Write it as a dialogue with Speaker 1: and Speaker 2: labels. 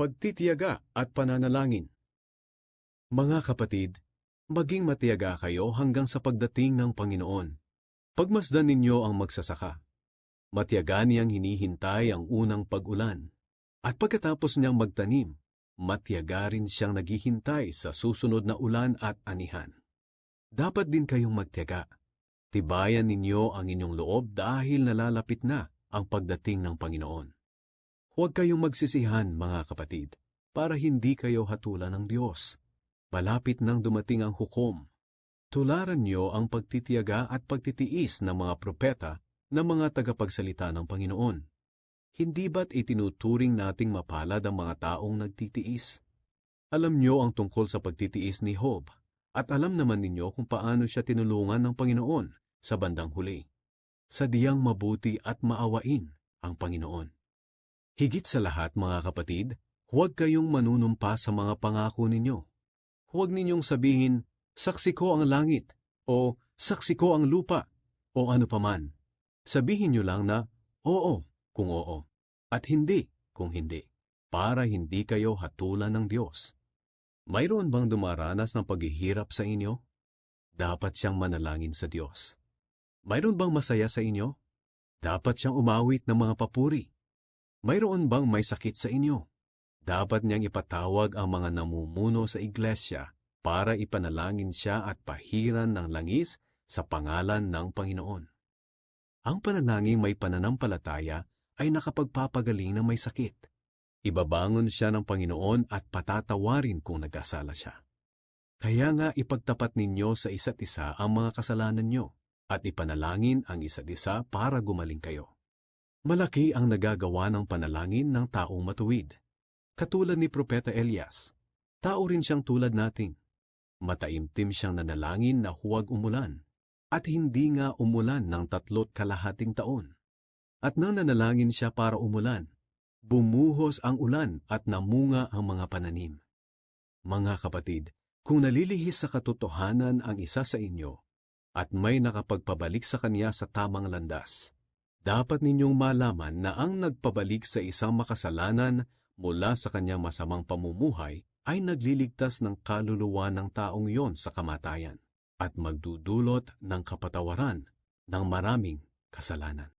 Speaker 1: Pagtitiyaga at pananalangin Mga kapatid, maging matiyaga kayo hanggang sa pagdating ng Panginoon. Pagmasdan ninyo ang magsasaka. Matiyaga niyang hinihintay ang unang pag-ulan. At pagkatapos niyang magtanim, matiyaga rin siyang naghihintay sa susunod na ulan at anihan. Dapat din kayong magtiyaga. Tibayan ninyo ang inyong loob dahil nalalapit na ang pagdating ng Panginoon. Huwag kayong magsisihan, mga kapatid, para hindi kayo hatulan ng Diyos. Malapit nang dumating ang hukom. Tularan niyo ang pagtitiyaga at pagtitiis ng mga propeta na mga tagapagsalita ng Panginoon. Hindi ba't itinuturing nating mapalad ang mga taong nagtitiis? Alam niyo ang tungkol sa pagtitiis ni Job at alam naman ninyo kung paano siya tinulungan ng Panginoon sa bandang huli. Sadyang mabuti at maawain ang Panginoon. Higit sa lahat mga kapatid, huwag kayong manunumpa sa mga pangako ninyo. Huwag ninyong sabihin, saksi ko ang langit, o saksi ko ang lupa, o ano paman. Sabihin nyo lang na, oo kung oo, at hindi kung hindi, para hindi kayo hatulan ng Diyos. Mayroon bang dumaranas ng paghihirap sa inyo? Dapat siyang manalangin sa Diyos. Mayroon bang masaya sa inyo? Dapat siyang umawit ng mga papuri. Mayroon bang may sakit sa inyo? Dapat niyang ipatawag ang mga namumuno sa iglesia para ipanalangin siya at pahiran ng langis sa pangalan ng Panginoon. Ang panalangin may pananampalataya ay nakapagpapagaling ng may sakit. Ibabangon siya ng Panginoon at patatawarin kung nagkasala siya. Kaya nga ipagtapat ninyo sa isa't isa ang mga kasalanan nyo at ipanalangin ang isa't isa para gumaling kayo. Malaki ang nagagawa ng panalangin ng taong matuwid. Katulad ni Propeta Elias, tao rin siyang tulad nating. Mataimtim siyang nanalangin na huwag umulan, at hindi nga umulan ng tatlot kalahating taon. At nang nanalangin siya para umulan, bumuhos ang ulan at namunga ang mga pananim. Mga kapatid, kung nalilihis sa katotohanan ang isa sa inyo, at may nakapagpabalik sa kanya sa tamang landas, dapat ninyong malaman na ang nagpabalik sa isang makasalanan mula sa kanyang masamang pamumuhay ay nagliligtas ng kaluluwa ng taong iyon sa kamatayan at magdudulot ng kapatawaran ng maraming kasalanan.